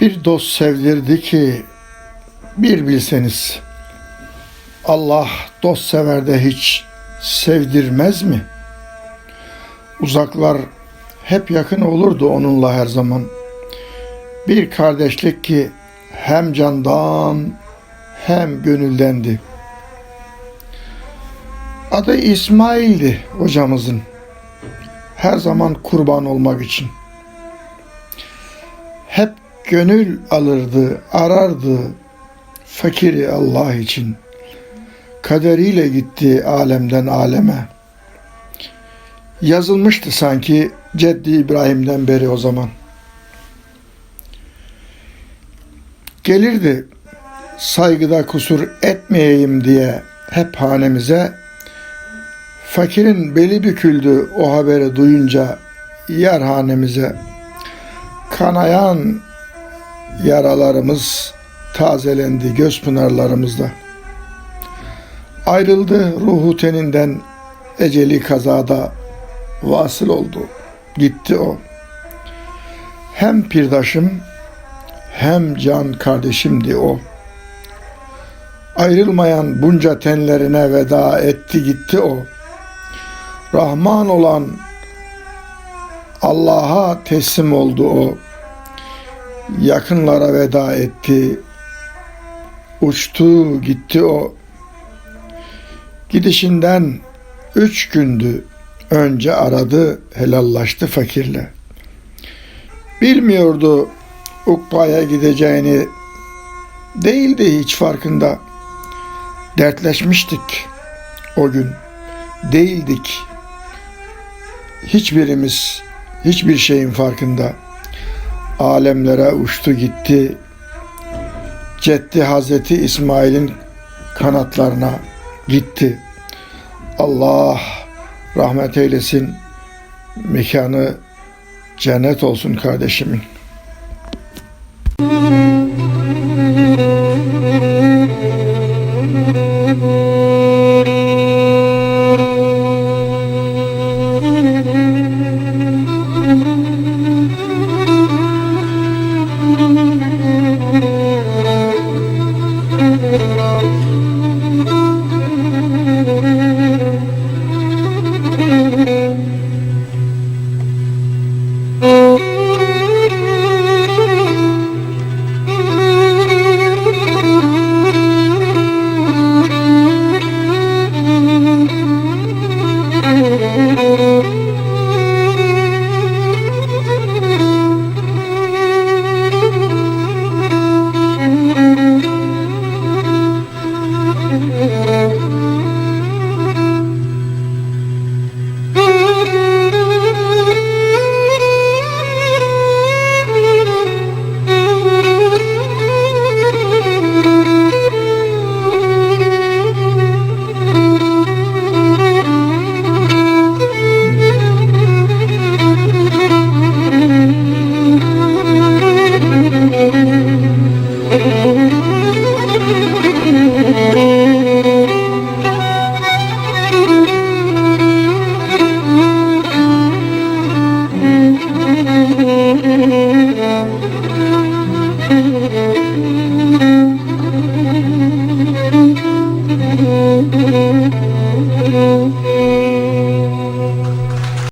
Bir dost sevdirdi ki bir bilseniz Allah dost severde hiç sevdirmez mi? Uzaklar hep yakın olurdu onunla her zaman. Bir kardeşlik ki hem candan hem gönüldendi. Adı İsmail'di hocamızın. Her zaman kurban olmak için. Hep gönül alırdı, arardı fakiri Allah için. Kaderiyle gitti alemden aleme. Yazılmıştı sanki Ceddi İbrahim'den beri o zaman. Gelirdi saygıda kusur etmeyeyim diye hep hanemize. Fakirin beli büküldü o haberi duyunca yer hanemize. Kanayan yaralarımız tazelendi göz pınarlarımızda. Ayrıldı ruhu teninden eceli kazada vasıl oldu. Gitti o. Hem pirdaşım hem can kardeşimdi o. Ayrılmayan bunca tenlerine veda etti gitti o. Rahman olan Allah'a teslim oldu o. Yakınlara veda etti. Uçtu gitti o. Gidişinden üç gündü önce aradı helallaştı fakirle. Bilmiyordu Ukba'ya gideceğini değildi hiç farkında. Dertleşmiştik o gün. Değildik. Hiçbirimiz hiçbir şeyin farkında alemlere uçtu gitti. Ceddi Hazreti İsmail'in kanatlarına gitti. Allah rahmet eylesin. Mekanı cennet olsun kardeşimin. Müzik